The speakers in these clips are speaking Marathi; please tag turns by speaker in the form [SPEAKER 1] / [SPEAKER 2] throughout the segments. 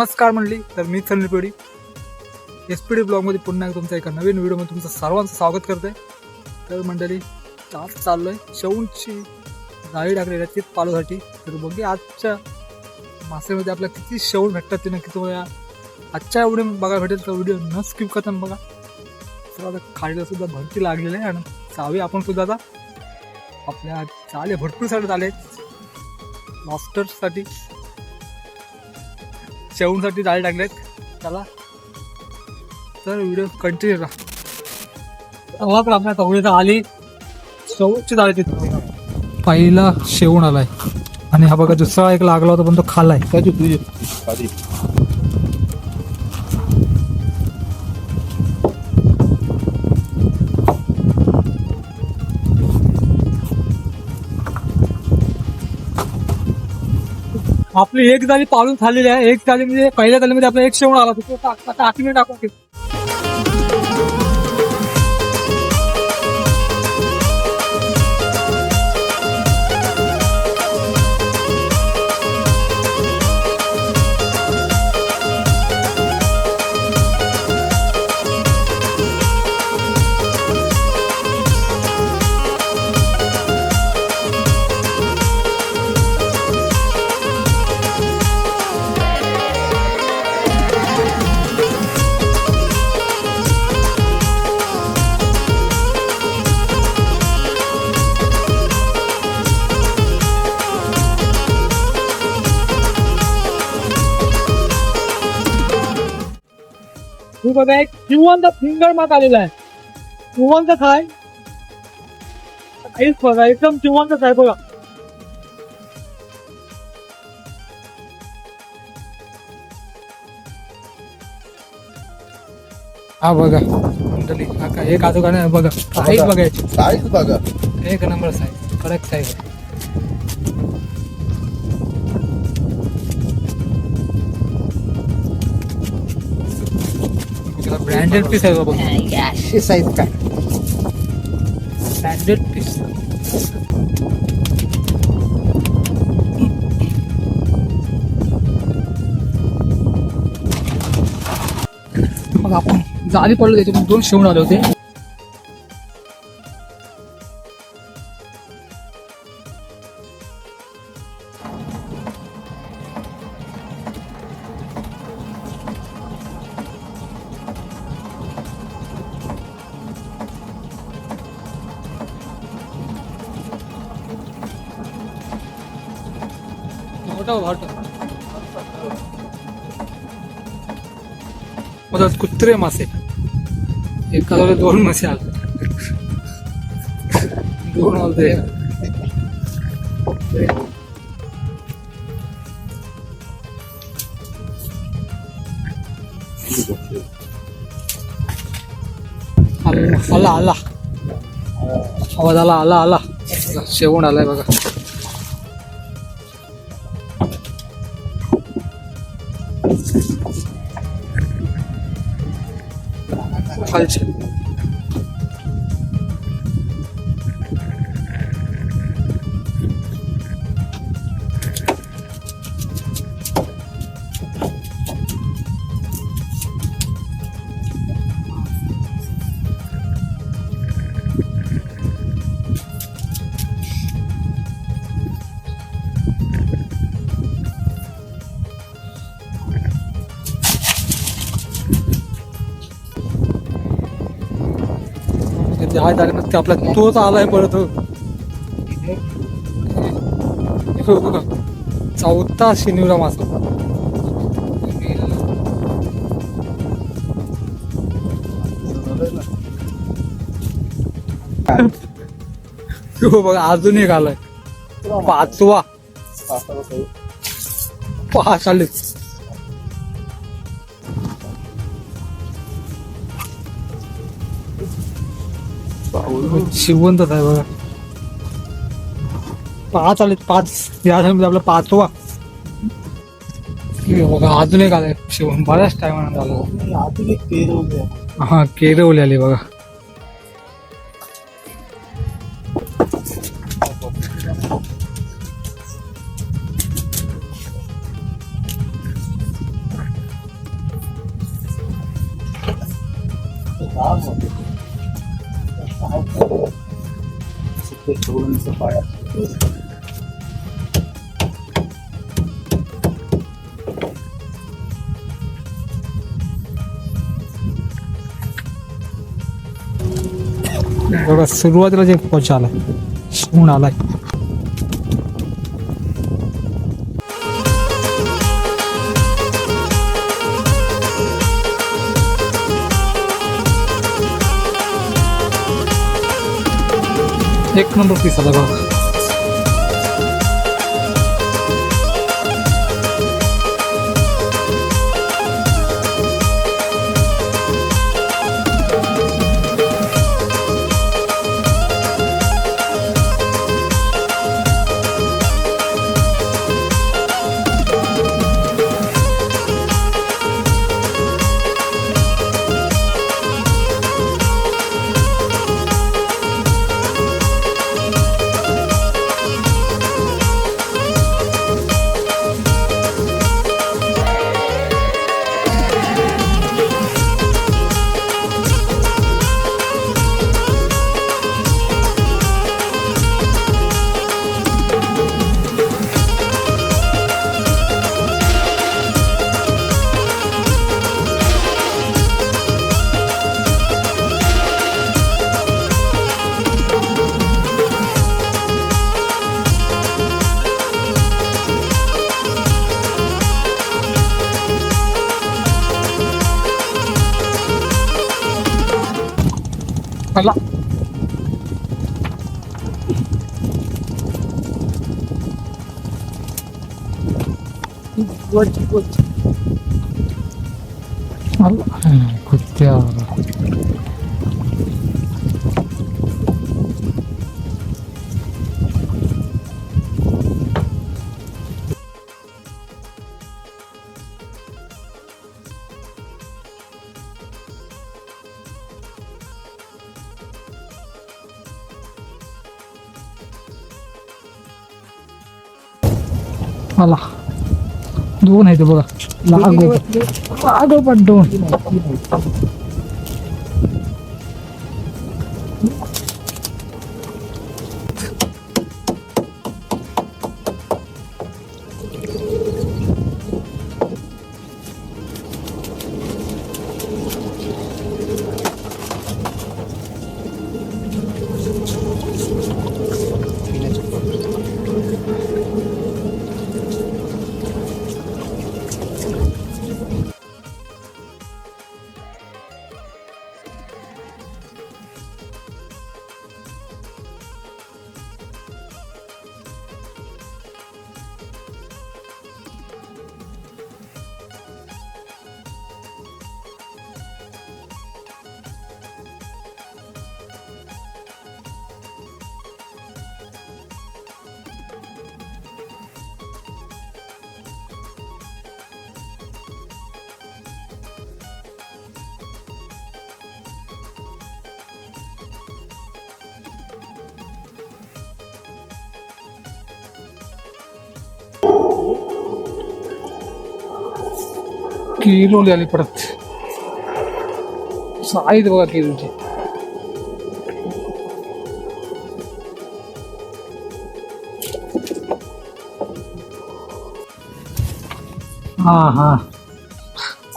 [SPEAKER 1] नमस्कार म्हणली तर मी सनील पेढी. एस पी डी ब्लॉगमध्ये पुन्हा एकदा तुमच्या एका नवीन व्हिडिओमध्ये तुमचं सर्वांचं स्वागत करते तर मंडळी आज चाललो आहे शेवणची जाळी टाकलेली आहे तीच तर बघूया आजच्या मासेमध्ये आपल्याला किती शेवण भेटतात ते नक्की तुम्हाला आजच्या एवढे बघायला भेटेल तर व्हिडिओ न स्किप करताना बघा. तर आता खाडीला सुद्धा भरती लागलेली आहे आणि चावी आपण सुद्धा आता. आपल्या चाले भरपूर सारे आले मास्टर्ससाठी शेवणसाठी जाळे टाकलेत चला. तर व्हिडिओ कंटिन्यू राहा पण आपल्या तवडीत आली. शेवटची जाळे तिथं. पहिला शेवण आलाय. आणि हा बघा दुसरा एक लागला होता पण तो खालाय. आपली एक जाळी पाळून झालेली आहे एक जाळी म्हणजे पहिल्या जाळीमध्ये आपला एक शेवण आला होता. तो टाकून आता बघा एक जिवंत फिंगर मात आलेला आहे. जिवंत आहे काहीच बघा एकदम जिवंत आहे बघा. हा बघा मंडळी हा का एक आजोगा नाही बघा साईज बघायची.
[SPEAKER 2] साईज बघा.
[SPEAKER 1] एक नंबर साईज कडक साईज ब्रँडेड पीस आहे बाबा
[SPEAKER 2] अशी साईज काय?
[SPEAKER 1] ब्रँडेड पीस मग आपण जाळी पडलो त्याच्यातून दोन शेवण आले होते. मोठा वाट कुत्रे मासे. एका जागेला दोन मासे आले. दोन आलते. आला आला. आवाज आला आला आला. शेवण आलाय बघा. 谢谢 त्या झाल्यानंतर ते आपला तोच आलाय परत. बघा चौथा शनिवरा मासा. हो बघा अजून एक आलाय. पाचवा. पाच आले शिवंतच आहे बघा. पाच आले पाच. या झाल्यामध्ये आपला पाचवा. बघा अजून एक आलाय शिवण बऱ्याच टायमानं झालं हा केरवले आले बघा. बघा सुरुवातीला जे पोच आलाय ऊन आलाय. एक नंबर पीस आला बघा आला आला. कुत्त्या आला दोन आहे ते बघा. लागो लागो पण दोन. किलोली आली परत साईज बघा किलोची हा हा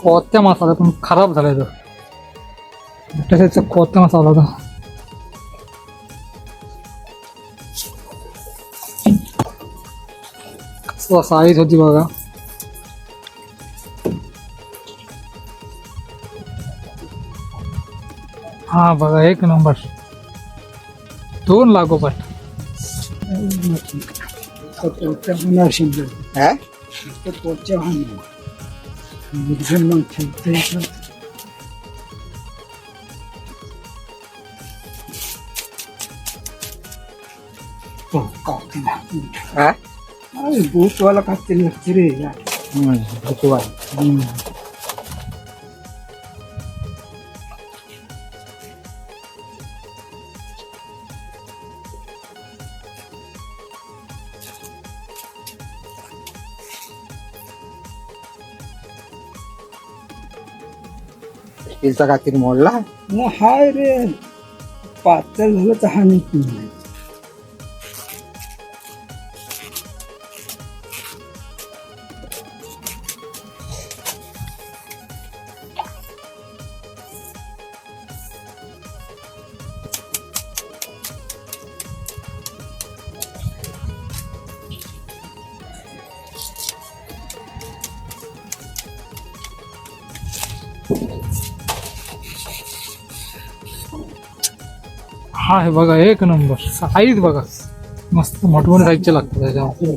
[SPEAKER 1] कोत्या मसाला पण खराब झालाय तो तसेच कोत्या मसाला होता साईज होती बघा हा बघा एक नंबर. दोन लागोपाठ
[SPEAKER 2] हा? हा?
[SPEAKER 3] भूतवाला काहीतरी नसते रे
[SPEAKER 2] तिचा काकीर मोडला.
[SPEAKER 3] मग हाय रे पातळ झालं तर हा नाही
[SPEAKER 1] हा हे बघा एक नंबर. साईज बघा. मस्त मोठमोठे साईजचे लागतात त्याच्यामध्ये.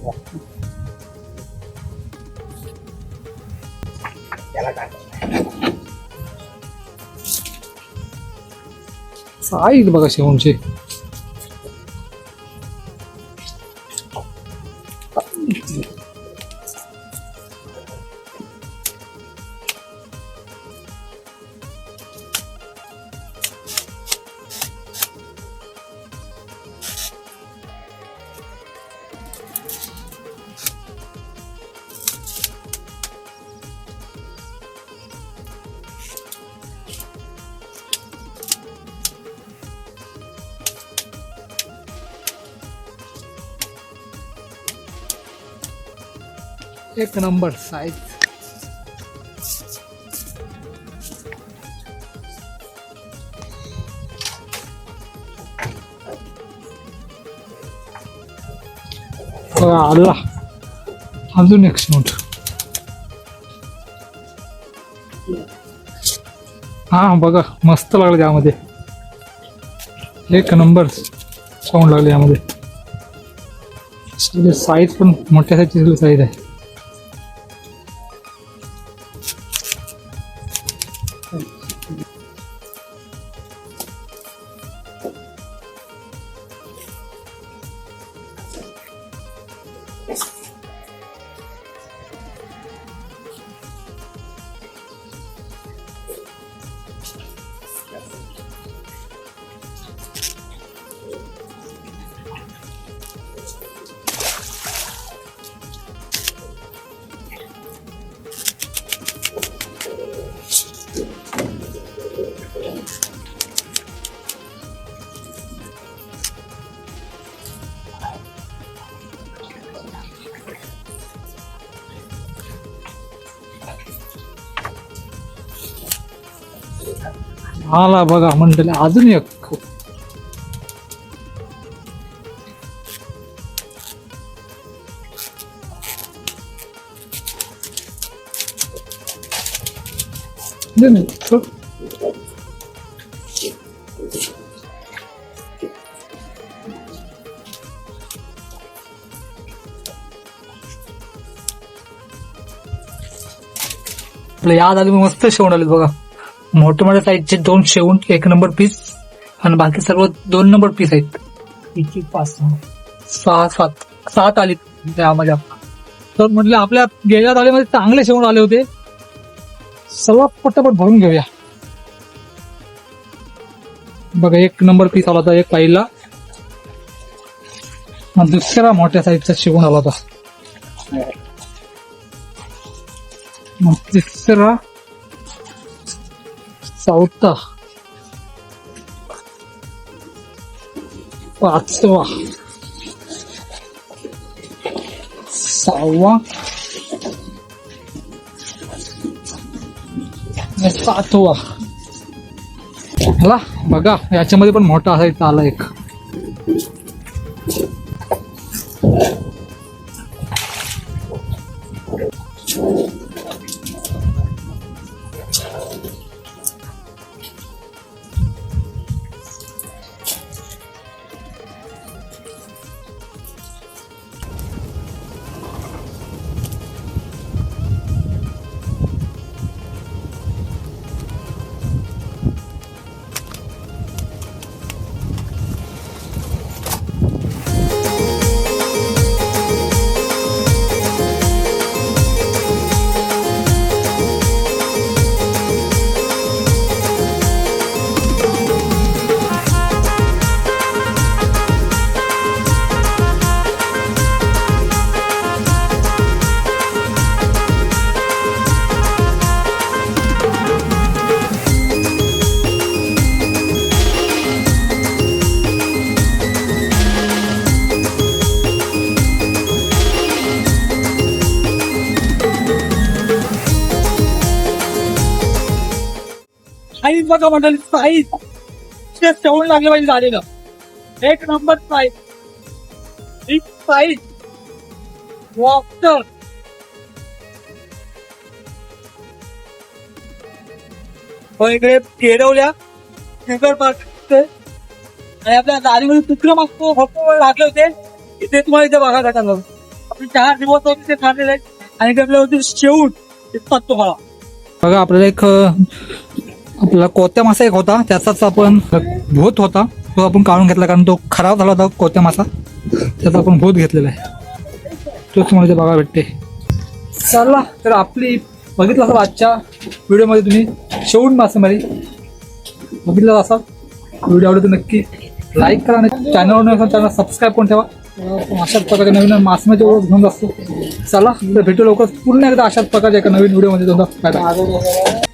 [SPEAKER 1] साईज बघा शेवणची एक नंबर साईज आला. अजून एक शेवट हा बघा मस्त लागलं त्यामध्ये. एक नंबर साऊंड लागले यामध्ये. म्हणजे साईज पण मोठ्या साईजची साईज आहे. Yes. आला बघा मंडळी अजून एक. आपलं याद आली मस्त शेवण आली बघा. मोठे मोठ्या साईजचे दोन शेवून एक नंबर पीस आणि बाकी सर्व दोन नंबर पीस आहेत. किती पाच सहा? सात. सात आली त्यामध्ये तर म्हटलं आपल्या गेल्या आल्यामध्ये चांगले शेवण आले होते. सर्व पटापट भरून घेऊया. बघा एक नंबर पीस आला होता एक पहिला आणि दुसरा मोठ्या साईजचा शेवण आला होता. मग तिसरा चौथा पाचवा सहावा सातवा मला बघा याच्यामध्ये पण मोठा असा असायचा आला एक बघा मंडळी साईज शेवण लागले पाहिजे झालेलं एक नंबर साईज एक साईज वॉक्टर इकडे केरवल्या शंकर पार्क आणि आपल्या दारीमध्ये तुकडं मागतो भरपूर लागले होते. इथे तुम्हाला इथे बघा का आपले चार दिवस होते ते थांबलेले. आहेत आणि इकडे आपल्यावरती शेवट दिसतात तुम्हाला बघा आपल्याला एक आपला कोत्या मासा एक होता त्याचाच आपण भूत होता तो आपण काढून घेतला कारण तो खराब झाला होता कोत्या मासा. त्याचा आपण भूत घेतलेला आहे. तोच तुम्हाला ते बघा भेटते. चला तर आपली बघितलं असाल आजच्या व्हिडिओमध्ये तुम्ही शेवून मासेमारी. बघितलं असाल व्हिडिओ आवडतो नक्की लाईक करा आणि चॅनलवर नसेल चॅनल सबस्क्राईब करून ठेवा. अशाच प्रकारच्या नवीन मासमाची ओळख घेऊन असतो चला तर भेटू लवकर पूर्ण एकदा अशाच प्रकारच्या एका नवीन व्हिडिओमध्ये. तुमचा फायदा